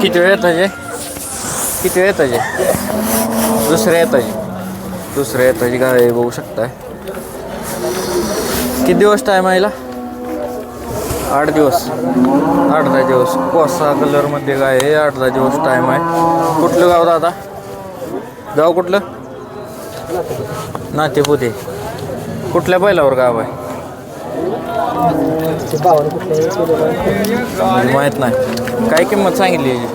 किती वेळ येताचे किती वेळ येताचे दुसऱ्या येताचे दुसऱ्या येताची गाय बघू शकताय. किती दिवस टाईम आईला आठ दिवस. आठ दहा दिवस. कोसा कलरमध्ये काय आहे? आठ दहा दिवस टाईम आहे. कुठलं गाव दादा? गाव कुठलं? नातेपुते. कुठल्या बैलावर गाव आहे? म्हणजे माहीत नाही. काय किंमत सांगितली याची?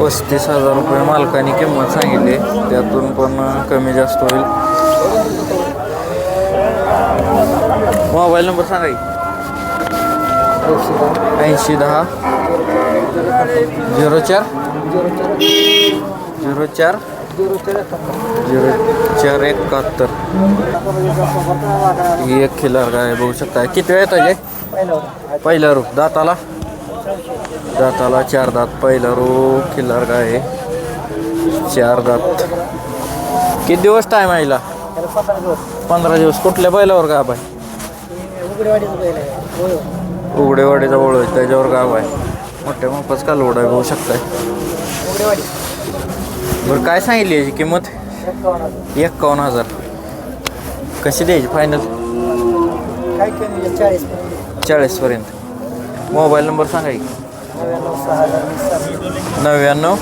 पस्तीस हजार रुपये मालकाने किंमत सांगितली. त्यातून पण कमी जास्त होईल. मोबाईल नंबर सांगा ऐंशी दहा. झिरो चार. झिरो चार. झिरो चार एकाहत्तर. एक खिलार काय बघू शकता किती वेळ येतात पहिला रूप दाताला? दाताला चार दात. पहिला रो खिल्लार काय आहे. चार दात. किती दिवस टाईम आहे हिला? पंधरा दिवस. कुठल्या बैलावर गाव आहे? उघडेवाडीचा ओळ आहे. त्याच्यावर गाव आहे. मोठ्या मापाच कालवड आहे बघू शकताय. बरं काय सांगितली याची किंमत? एक्कावन्न हजार. कशी द्यायची फायनल काय कमी चाळीस चाळीसपर्यंत मोबाईल नंबर सांगा की. नव्याण्णव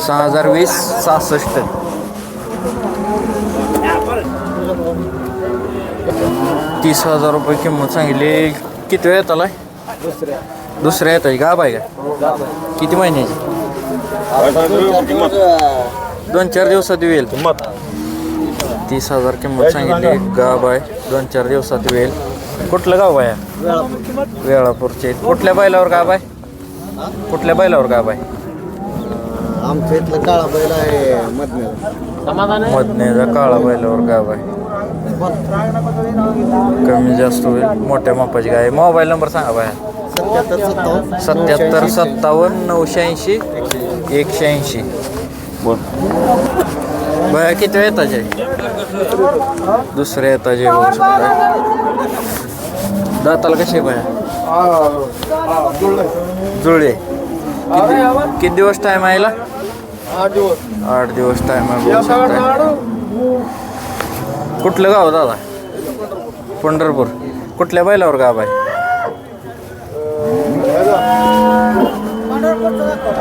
सहा हजार वीस सहासष्ट. तीस हजार रुपये किंमत सांगितली. किती वेळ येताला दुसऱ्या. दुसऱ्या येताची गाब आहे का किती महिन्याची? दोन चार दिवसात येईल. तीस हजार किंमत सांगितली. गाब आहे. दोन चार दिवसात येईल. कुठलं गाव आहे? वेळापूरचे. कुठल्या बैलावर गाब आहे? कुठल्या बैलावर गाब आहे? आमच्या इथलं काळा बैल आहे मधने मधनेचा काळा बैलावर गाव आहे. कमी जास्त होईल. मोठ्या मापाची गाय. मोबाईल नंबर सांगा बाया सत्याहत्तर सत्तावन्न नऊशे ऐंशी. एकशे ऐंशी. बोल. बया किती वेळ येताचे दुसरे ताजे होऊ शकता दाताला कसे बया? जुळले. किती किती दिवस टाईम आहे आठ दिवस आठ दिवस टाईम आहे बघू शकता कुठलं गाव दादा? पंढरपूर. कुठल्या बैलावर गाव आहे?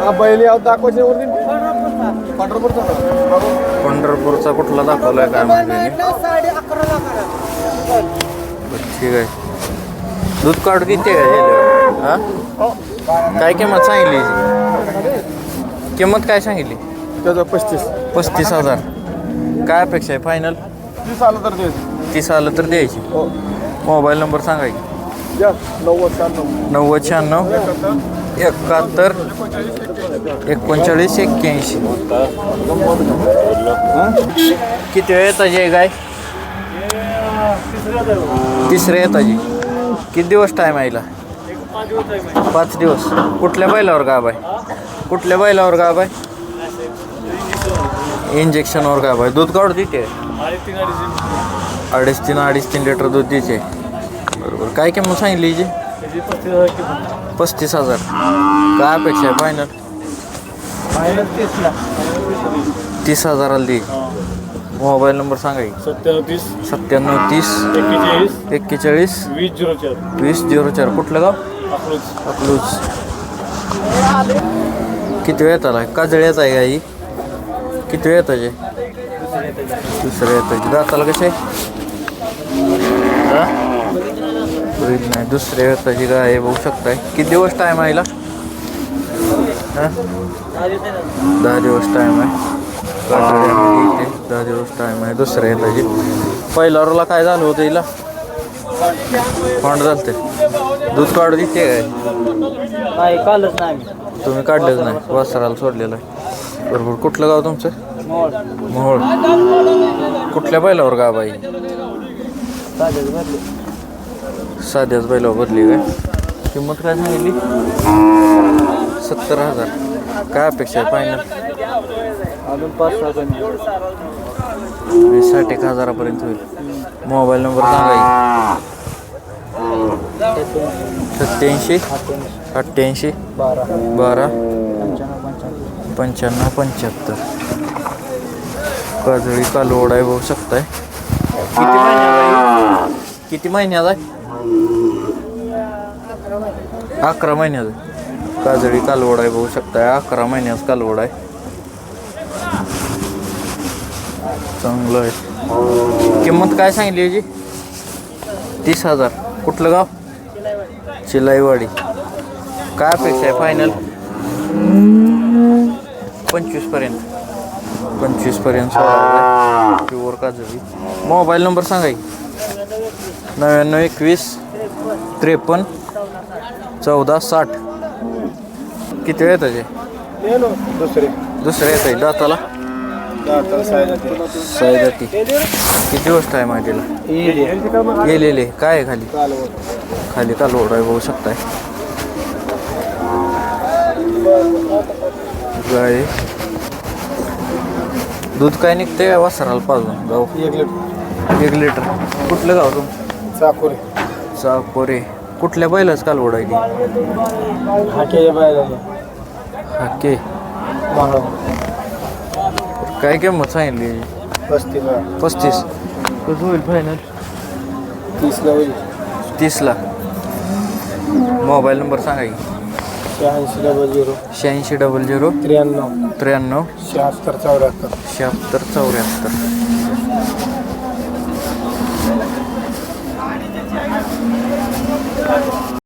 हा बैल याव दाखवायचे वरती. पंढरपूरचा पंढरपूरचा कुठला दाखवलाय काय बरं, ठीक आहे. दूध काढू किती आहे हा? काय किंमत सांगितली? किंमत काय सांगितली? त्याचा पस्तीस. पस्तीस हजार. काय अपेक्षा आहे? फायनल तीस आलं तर ते तीस आलं तर द्यायची. हो. मोबाईल नंबर सांगा की. या नव्वद शहाण्णव. नव्वद शहाण्णव. एकाहत्तर एकाहत्तर एकोणचाळीस एक्क्याऐंशी. किती वेळ येताची आहे गाय? तिसऱ्या येताची किती दिवस टाईम आईला पाच दिवस. कुठल्या बैलावर गाब आहे? कुठल्या बैलावर गाब आहे? इंजेक्शनवर गाब आहे. दूध काढू देते. अडीच तीन अडीच तीन लिटर दूध द्यायचे बरोबर. काय किंमत सांगितली जी पस्तीस हजार. काय अपेक्षा आहे? फायनल तीस हजाराला दे. मोबाईल नंबर सांगा सत्त्याण्णव तीस. सत्त्याण्णव तीस. एक्केचाळीस. एक्केचाळीस. वीस झिरो चार. वीस झिरो चार. कुठलं गाव? अकलूज. अकलूज. किती वेळ आला काजळ येत आहे का ही? किती वेळ येताचे दुसरं येताचे दाताला कसे? नाही दुसऱ्या येताची गाय आहे, बघू शकताय. किती दिवस टाईम आहे? हा? दहा दिवस टाईम आहे. इथे दहा दिवस टाईम आहे दुसऱ्या येताची पहिल्या रोला काय झालं होतं हिला? झालं ते दूध काढू देते काय? नाही कालच नाही तुम्ही काढलेच नाही वासराला सोडलेलं आहे. बरोबर कुठलं गाव तुमचं? मोहोळ. कुठल्या बैलावर गाव आहे? साध्याच बैलावर बदली काय? किंमत काय सांगितली? सत्तर हजार. काय अपेक्षा आहे फायनल अजून पाच कमी वीस साठ एक हजारापर्यंत होईल. मोबाईल नंबर सांगा सत्याऐंशी अठ्ठ्याऐंशी बारा पंच्याण्णव पंच्याहत्तर. काजळी कालवड आहे बघू शकताय. किती आहे? किती महिन्याचा आहे? अकरा महिन्यात काजळी कालवड आहे बघू शकताय अकरा महिन्यात कालवड आहे. चांगलं आहे. किंमत काय सांगितली याची? तीस हजार. कुठलं गाव? चिलाईवाडी. काय अपेक्षा आहे फायनल पंचवीसपर्यंत. पंचवीसपर्यंत प्युअर काजळी. मोबाईल नंबर सांगा नव्याण्णव एकवीस त्रेपन्न चौदा साठ. किती वेळ त्याचे दुसरे. दुसरे येत आहे दाताला? दाताला सायदा सायदाती किती टाईम आहे तिला गेलेले काय आहे खाली? खाली कालवड आहे बघू शकताय. गाय. दूध काय निघते वासराला पाजून? गाव एक लिटर. एक लिटर. कुठलं गाव तुम चाकोरी. चाकोरे. कुठल्या बैलाच कालवड आहे ती? हाके बायला हाके. मागा. काय किंमत सांगितली? पस्तीस पस्तीस. कसं होईल फायनल तीसला होईल. तीसला. मोबाईल नंबर सांगा की. शहाऐंशी डबल झिरो शहाऐंशी डबल झिरो त्र्याण्णव. त्र्याण्णव. शहात्तर चौऱ्याहत्तर. शहात्तर चौऱ्याहत्तर.